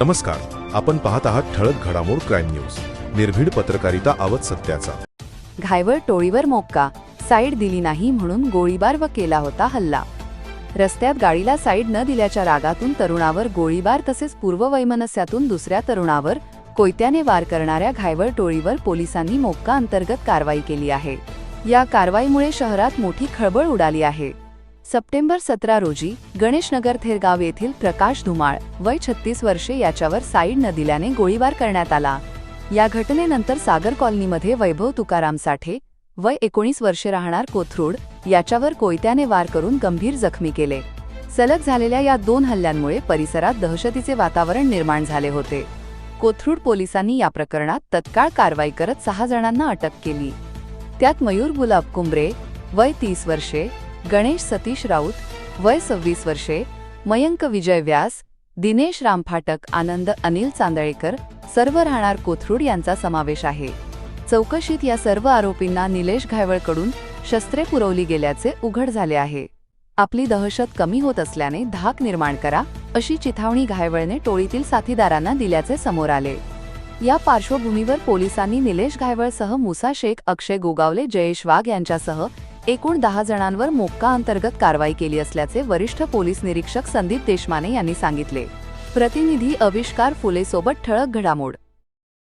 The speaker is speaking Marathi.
नमस्कार आपण पाहत आहात ठळक घडामोड क्राईम न्यूज. निर्भीड पत्रकारिता आवत सत्याचा. घायवळ टोळीवर मोक्का साईड दिली नाही म्हणून गोळीबार व केला होता हल्ला. रस्त्यात गाडीला साईड न दिल्याच्या रागातून तरुणावर गोळीबार तसेच पूर्ववैमनस्यातून दुसऱ्या तरुणावर कोयत्याने वार करणाऱ्या घायवळ टोळीवर पोलिसांनी मोक्का अंतर्गत कारवाई केली आहे. या कारवाईमुळे शहरात मोठी खळबळ उडाली आहे. सप्टेंबर सतरा रोजी गणेशनगर थेरगाव येथील प्रकाश धुमाळ वय छत्तीस वर्षे याच्यावर साईड न दिल्याने गोळीबार करण्यात आला. या घटनेनंतर सागर कॉलनीमध्ये वैभव तुकाराम साठे वय एकोणीस वर्षे राहणार कोथरूड याच्यावर कोयत्याने वार करून गंभीर जखमी केले. सलग झालेल्या या दोन हल्ल्यांमुळे परिसरात दहशतीचे वातावरण निर्माण झाले होते. कोथरूड पोलिसांनी या प्रकरणात तत्काळ कारवाई करत सहा जणांना अटक केली. त्यात मयूर गुलाब कुंबरे वय तीस वर्षे गणेश सतीश राऊत वय सव्वीस वर्षे मयंक विजय व्यास दिनेश रामफाटक आनंद अनिल चांदळेकर सर्व राहणार कोथरूड यांचा समावेश आहे. चौकशीत या सर्व आरोपींना निलेश घायवळकडून शस्त्रे पुरवली गेल्याचे उघड झाले आहे. आपली दहशत कमी होत असल्याने धाक निर्माण करा अशी चिथावणी घायवळने टोळीतील साथीदारांना दिल्याचे समोर आले. या पार्श्वभूमीवर पोलिसांनी निलेश घायवळसह मुसा शेख अक्षय गोगावले जयेश वाघ यांच्यासह एकूण दहा जणांवर मोक्का अंतर्गत कारवाई केली असल्याचे वरिष्ठ पोलीस निरीक्षक संदीप देशमाने यांनी सांगितले. प्रतिनिधी अविष्कार फुलेसोबत ठळक घडामोड.